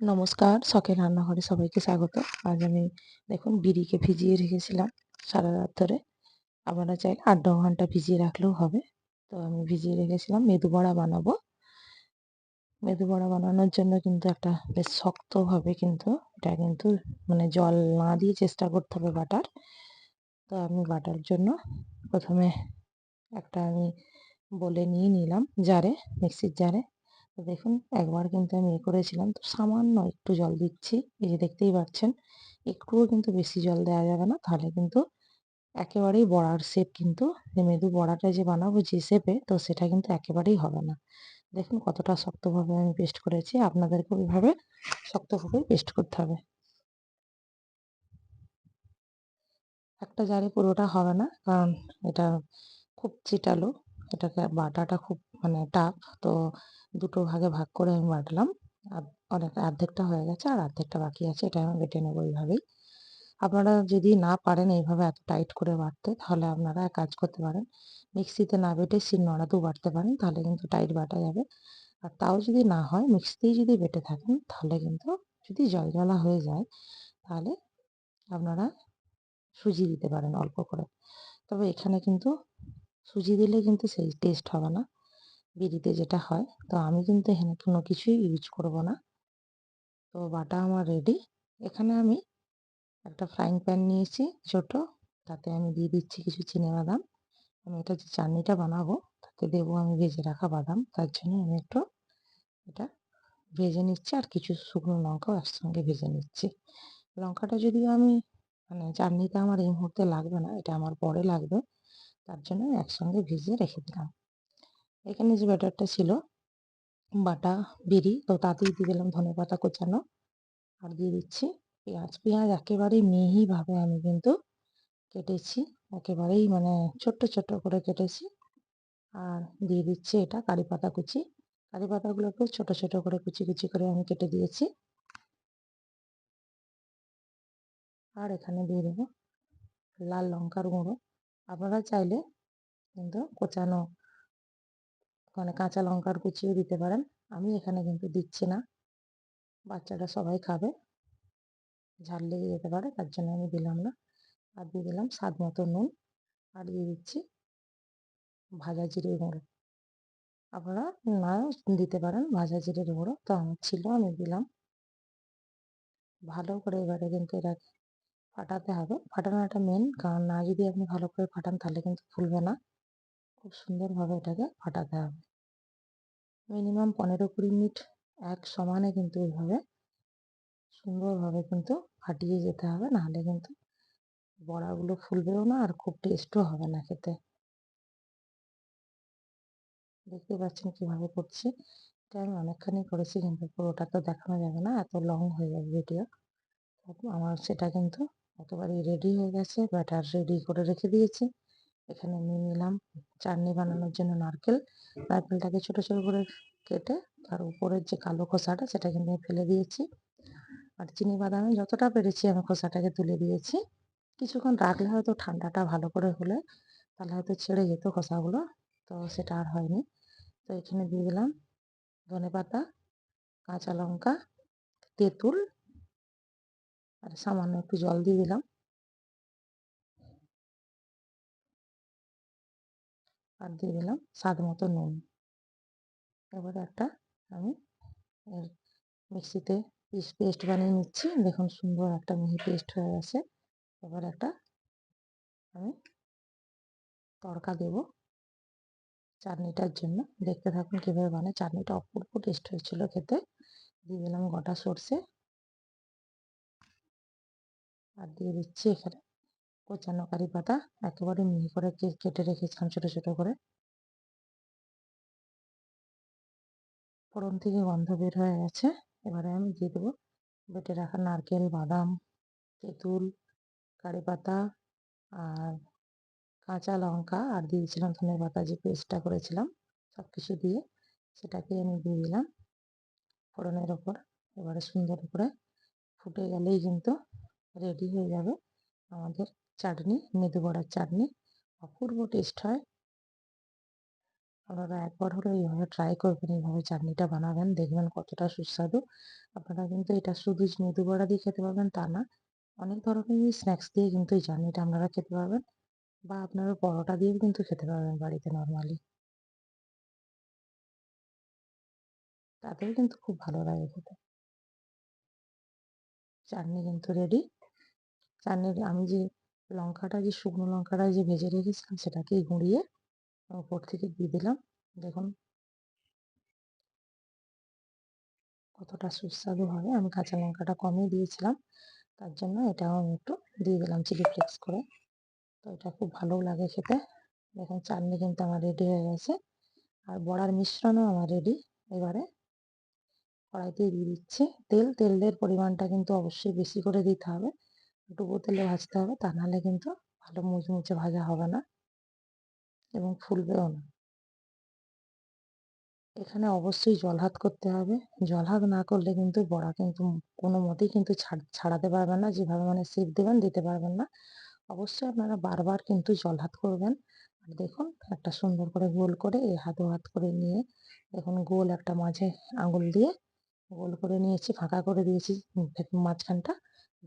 নমস্কার শখের রান্নাঘরে সবাইকে স্বাগত। আজ আমি দেখুন বিড়িকে ভিজিয়ে রেখেছিলাম সারা রাত ধরে। আপনারা চাই আট ন ঘণ্টা ভিজিয়ে রাখলেও হবে। তো আমি ভিজিয়ে রেখেছিলাম, মেদু বড়া বানাবো। মেদু বড়া বানানোর জন্য কিন্তু একটা বেশ শক্তভাবে কিন্তু এটা কিন্তু মানে জল না দিয়ে চেষ্টা করতে হবে বাটার। তো আমি বাটার জন্য প্রথমে একটা আমি বলে নিয়ে নিলাম জারে, মিক্সির জারে। তো দেখুন, একবার কিন্তু আমি এ করেছিলাম। তো সামান্য একটু জল দিচ্ছি। এই যে দেখতেই পাচ্ছেন, একটুও কিন্তু বেশি জল দেওয়া যাবে না। তাহলে কিন্তু একেবারেই বড়ার শেপ কিন্তু মেদু বড়াটা যে বানাবো যে শেপে তো সেটা কিন্তু একেবারেই হবে না। দেখুন কতটা শক্তভাবে আমি পেস্ট করেছি। আপনাদেরকে ওইভাবে শক্তভাবেই পেস্ট করতে হবে। একটা জারে পুরোটা হবে না, কারণ এটা খুব চিটালো। এটাকে বাটাটা খুব মানে টাফ তো দুটো ভাগে ভাগ করে আমি বাটলাম। অনেক অর্ধেকটা হয়ে গেছে আর অর্ধেকটা বাকি আছে এটা আমি বেটে নেব এইভাবেই। আপনারা যদি না পারেন এইভাবে এত টাইট করে বাটতে, তাহলে আপনারা এক কাজ করতে পারেন। মিক্সিতে না বেটে শিলনোড়াতেও বাটতে পারেন, তাহলে কিন্তু টাইট বাটা যাবে। আর তাও যদি না হয়, মিক্সিতেই যদি বেটে থাকেন, তাহলে কিন্তু যদি জল জলজলা হয়ে যায়, তাহলে আপনারা সুজি দিতে পারেন অল্প করে। তবে এখানে কিন্তু সুজি দিলে কিন্তু সেই টেস্ট হবে না। বিড়িতে যেটা হয়, তো আমি কিন্তু এখানে কোনো কিছুই ইউজ করব না। তো বাটা আমার রেডি এখানে আমি একটা ফ্রাইং প্যান নিয়েছি ছোট, তাতে আমি দিয়ে দিচ্ছি কিছু চিনে বাদাম। আমি এটা যে চাটনিটা বানাবো, তাতে দেবো আমি ভেজে রাখা বাদাম। তার জন্য আমি একটু এটা ভেজে নিচ্ছি আর কিছু শুকনো লঙ্কাও একসঙ্গে ভেজে নিচ্ছি। লঙ্কাটা যদিও আমি মানে চাটনিতে আমার এই মুহূর্তে লাগবে না, এটা আমার পরে লাগবে। তার জন্য একসঙ্গে ভিজিয়ে রেখে দিলাম। এখানে যে ব্যাটারটা ছিল, বাটা, বিড়ি, তো তাতেই দিয়ে দিলাম ধনে পাতা কোচানো। আর দিয়ে দিচ্ছি পেঁয়াজ। পেঁয়াজ একেবারেই মিহিভাবে আমি কিন্তু কেটেছি। একেবারেই মানে ছোট্ট ছোট্ট করে কেটেছি। আর দিয়ে দিচ্ছি এটা কারি পাতা কুচি। কারি পাতাগুলোকেও ছোট ছোট করে কুচি কুচি করে আমি কেটে দিয়েছি। আর এখানে দিয়ে দেবো লাল লঙ্কার গুঁড়ো। আপনারা চাইলে কিন্তু কোচানো মানে কাঁচা লঙ্কার কুচিও দিতে পারেন। আমি এখানে কিন্তু দিচ্ছি না। বাচ্চারা সবাই খাবে। ঝাল লেগে যেতে পারে, তার জন্য আমি দিলাম না। আর দিয়ে দিলাম স্বাদ মতো নুন। আর দিয়ে দিচ্ছি ভাজা জিরে গুঁড়ো। আপনারা না দিতে পারেন ভাজা জিরের গুঁড়ো। তো আমার ছিল, আমি দিলাম। ভালো করে এবারে কিন্তু এটাকে ফাটাতে হবে। ফাটানোটা মেন কারণ না যদি আপনি ভালো করে ফাটান তাহলে কিন্তু ফুলবে না। খুব সুন্দরভাবে এটাকে ফাটাতে হবে। মিনিমাম পনেরো কুড়ি মিনিট এক সমানে কিন্তু এইভাবে সুন্দরভাবে কিন্তু ফাটিয়ে যেতে হবে। নাহলে কিন্তু বড়াগুলো ফুলবেও না আর খুব টেস্টও হবে না খেতে। দেখতে পাচ্ছেন কীভাবে করছি? এটা আমি অনেকখানি করেছি কিন্তু পুরোটা তো দেখানো যাবে না। এত লং হয়ে যাবে ভিডিও আমার সেটা কিন্তু একেবারেই রেডি হয়ে গেছে ব্যাটার রেডি করে রেখে দিয়েছি। এখানে নিয়ে নিলাম চাটনি বানানোর জন্য নারকেল। নারকেলটাকে ছোট ছোট করে কেটে তার উপরের যে কালো খোসাটা, সেটাকে নিয়ে ফেলে দিয়েছি। আর চিনি বাদামে যতটা পেরেছি আমি খোসাটাকে তুলে দিয়েছি। কিছুক্ষণ রাখলে হয়তো ঠান্ডাটা ভালো করে হলে তাহলে হয়তো ছেড়ে যেত খোসাগুলো, তো সেটা আর হয়নি। তো এখানে দিয়ে দিলাম ধনে পাতা কাঁচা লঙ্কা, তেঁতুল আর সামান্য একটু জল দিয়ে দিলাম। আর দিয়ে দিলাম স্বাদ মতো নুন। এবারে একটা আমি মিক্সিতে পিস পেস্ট বানিয়ে নিচ্ছি। দেখুন সুন্দর একটা মিহি পেস্ট হয়ে গেছে। এবার একটা আমি তড়কা দেব চাটনিটার জন্য। দেখতে থাকুন কীভাবে বানায়। চাটনিটা অপূর্ব টেস্ট হয়েছিল খেতে। দিয়ে দিলাম গোটা সর্ষে। আর দিয়ে দিচ্ছি এখানে। কোচানো কারি পাতা একেবারে মিহি করে কেটে রেখেছিলাম ছোটো ছোটো করে। ফোড়ন থেকে গন্ধ বের হয়ে গেছে। এবারে আমি দিয়ে দেবো বেটে রাখা নারকেল, বাদাম, তেঁতুল, কারি পাতা আর কাঁচা লঙ্কা আর দিয়েছিলাম ধনে পাতা যে পেস্টটা করেছিলাম সব কিছু দিয়ে সেটাকে আমি দিয়ে দিলাম ফোড়নের ওপর। এবারে সুন্দর করে ফুটে গেলেই কিন্তু রেডি হয়ে যাবে। আমাদের চাটনি, মেদু বড়ার চাটনি। অপূর্ব টেস্ট হয়। আপনারা একবার হলেও এইভাবে ট্রাই করবেন, এইভাবে চাটনিটা বানাবেন, দেখবেন কতটা সুস্বাদু। আপনারা কিন্তু এটা শুধু মেদু বড়া দিয়ে খেতে পারবেন তা না, অনেক ধরনের স্ন্যাক্স দিয়ে কিন্তু এই চাটনিটা আপনারা খেতে পারবেন বা আপনারা পরোটা দিয়েও কিন্তু খেতে পারবেন বাড়িতে নর্মালি তাতেও কিন্তু খুব ভালো লাগে খেতে। চাটনি কিন্তু রেডি চাটনির আমি যে লঙ্কাটা, যে শুকনো লঙ্কাটা যে ভেজে রেখেছিলাম, সেটাকেই গুঁড়িয়ে ওপর থেকে দিয়ে দিলাম। দেখুন। কতটা সুস্বাদু হবে। আমি কাঁচা লঙ্কাটা কমই দিয়েছিলাম। তার জন্য এটাও আমি একটু দিয়ে দিলাম চিলি ফ্লেক্স করে। তো এটা খুব ভালোও লাগে খেতে। দেখুন, চাটনি কিন্তু আমার রেডি হয়ে গেছে। আর বড়ার মিশ্রণও আমার রেডি এবারে কড়াইতে দিয়ে দিচ্ছি। তেল তেলের পরিমাণটা কিন্তু অবশ্যই বেশি করে দিতে হবে। ডুবো তেলে ভাজতে হবে, তা নাহলে কিন্তু ভালো মুচমুচে ভাজা হবে না এবং ফুলবেও না। এখানে অবশ্যই জলহাত করতে হবে। জলহাত না করলে কিন্তু বড়া কিন্তু কোনো মতেই কিন্তু ছাড়াতে পারবেন না, যেভাবে মানে সেপ দেবেন, দিতে পারবেন না। অবশ্যই আপনারা বারবার কিন্তু জলহাত করবেন। আর দেখুন, একটা সুন্দর করে গোল করে এই হাত হাত করে নিয়ে দেখুন গোল একটা মাঝে আঙুল দিয়ে গোল করে নিয়েছি, ফাঁকা করে দিয়েছি মাঝখানটা।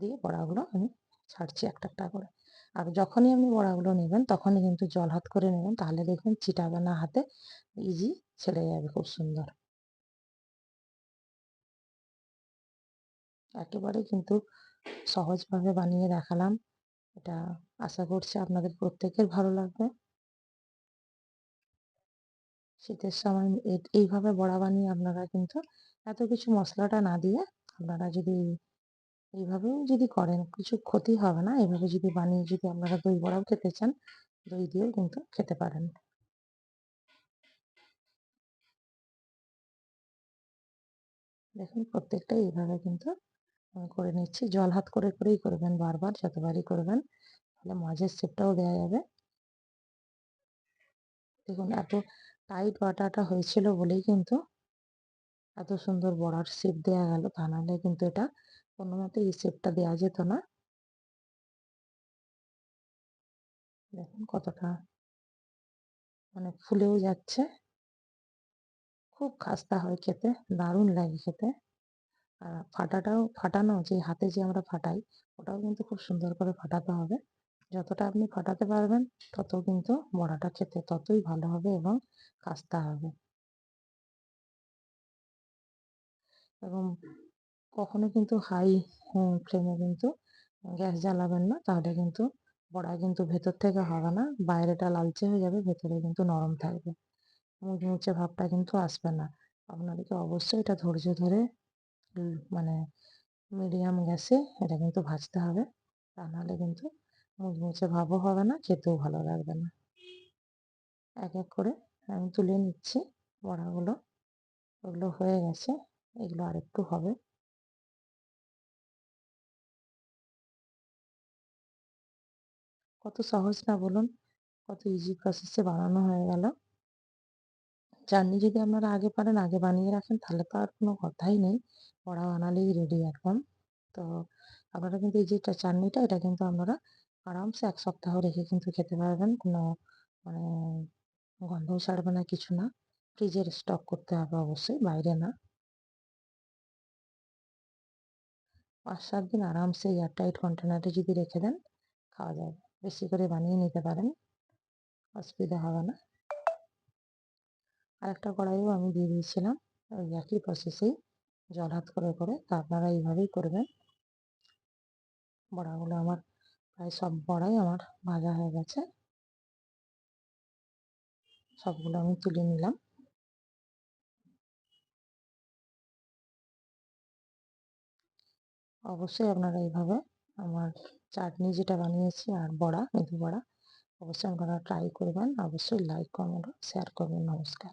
দিয়ে বড়াগুলো আমি ছাড়ছি একটা একটা করে। আর যখনই আপনি বড়াগুলো নেবেন, তখনই কিন্তু জল হাত করে নেবেন, তাহলে দেখবেন চিটাবে না হাতে ইজি ছেড়ে যাবে খুব সুন্দর। একেবারে কিন্তু সহজভাবে বানিয়ে দেখালাম। এটা আশা করছি আপনাদের প্রত্যেকের ভালো লাগবে। শীতের সময় এইভাবে বড়া বানিয়ে আপনারা কিন্তু এত কিছু মশলাটা না দিয়ে আপনারা যদি এইভাবেও যদি করেন, কিছু ক্ষতি হবে না। এভাবে যদি বানিয়ে যদি আপনারা দই বড়াও খেতে চান, দই দিয়েও কিন্তু খেতে পারেন। দেখুন, প্রত্যেকটা এইভাবে কিন্তু আমি করে নিচ্ছি। জল হাত করে, করেই করবেন, বারবার যতবারই করবেন, তাহলে মাঝের শেপটাও দেওয়া যাবে। দেখুন, এত টাইট বাটাটা হয়েছিল বলেই কিন্তু এত সুন্দর বড়ার শেপ দেওয়া গেল। তা নাহলে কিন্তু এটা কোনো মতে এই দেওয়া যেত না। দেখুন কতটা মানে ফুলেও যাচ্ছে। খুব খাস্তা হয় খেতে, দারুণ লাগে খেতে। আর ফাটাটাও, ফাটানো যে হাতে যে আমরা ফাটাই, ওটাও কিন্তু খুব সুন্দর করে ফাটাতে হবে। যতটা আপনি ফাটাতে পারবেন, তত কিন্তু বড়াটা খেতে ততই ভালো হবে এবং খাস্তা হবে। এবং কখনো কিন্তু হাই ফ্লেমে কিন্তু গ্যাস জ্বালাবেন না। তাহলে কিন্তু বড়া কিন্তু ভেতর থেকে হবে না। বাইরেটা লালচে হয়ে যাবে, ভেতরে কিন্তু নরম থাকবে। মুচমুচে ভাবটা কিন্তু আসবে না। আপনাদেরকে অবশ্যই এটা ধৈর্য ধরে মানে মিডিয়াম গ্যাসে এটা কিন্তু ভাজতে হবে। তা নাহলে কিন্তু মুচমুচে ভাবও হবে না, খেতেও ভালো লাগবে না। এক এক করে আমি তুলে নিচ্ছি। বড়াগুলো, ওগুলো হয়ে গেছে। এগুলো আরেকটু হবে। কত সহজ না বলুন, কত ইজি প্রসেসে বানানো হয়ে গেল। চাটনি যদি আপনারা আগে পারেন, আগে বানিয়ে রাখেন, তাহলে তো আর কোনো কথাই নেই। বড়া বানালেই রেডি একদম তো আপনারা কিন্তু এই যে চাটনিটা এটা কিন্তু আপনারা আরামসে এক সপ্তাহ রেখে কিন্তু খেতে পারবেন। কোনো মানে গন্ধও ছাড়বে না, কিছু না। ফ্রিজের স্টক করতে হবে অবশ্যই, বাইরে না। পাঁচ সাত দিন আরামসে এয়ারটাইট কন্টেনারে যদি রেখে দেন, খাওয়া যাবে। বেশি করে বানিয়ে নিতে পারেন, অসুবিধা হবে না। আরেকটা কড়াইও আমি দিয়ে দিয়েছিলাম, ওই একই প্রসেসেই জল হাত করে করে তা আপনারা এইভাবেই করবেন। বড়াগুলো আমার প্রায় সব বড়াই আমার ভাজা হয়ে গেছে। সবগুলো আমি তুলে নিলাম। অবশ্যই আপনারা এইভাবে আমার চাটনি যেটা বানিয়েছি আর বড়া, মেথি বড়া। অবশ্যই আপনারা ট্রাই করবেন। অবশ্যই লাইক কমেন্ট শেয়ার করবেন। নমস্কার।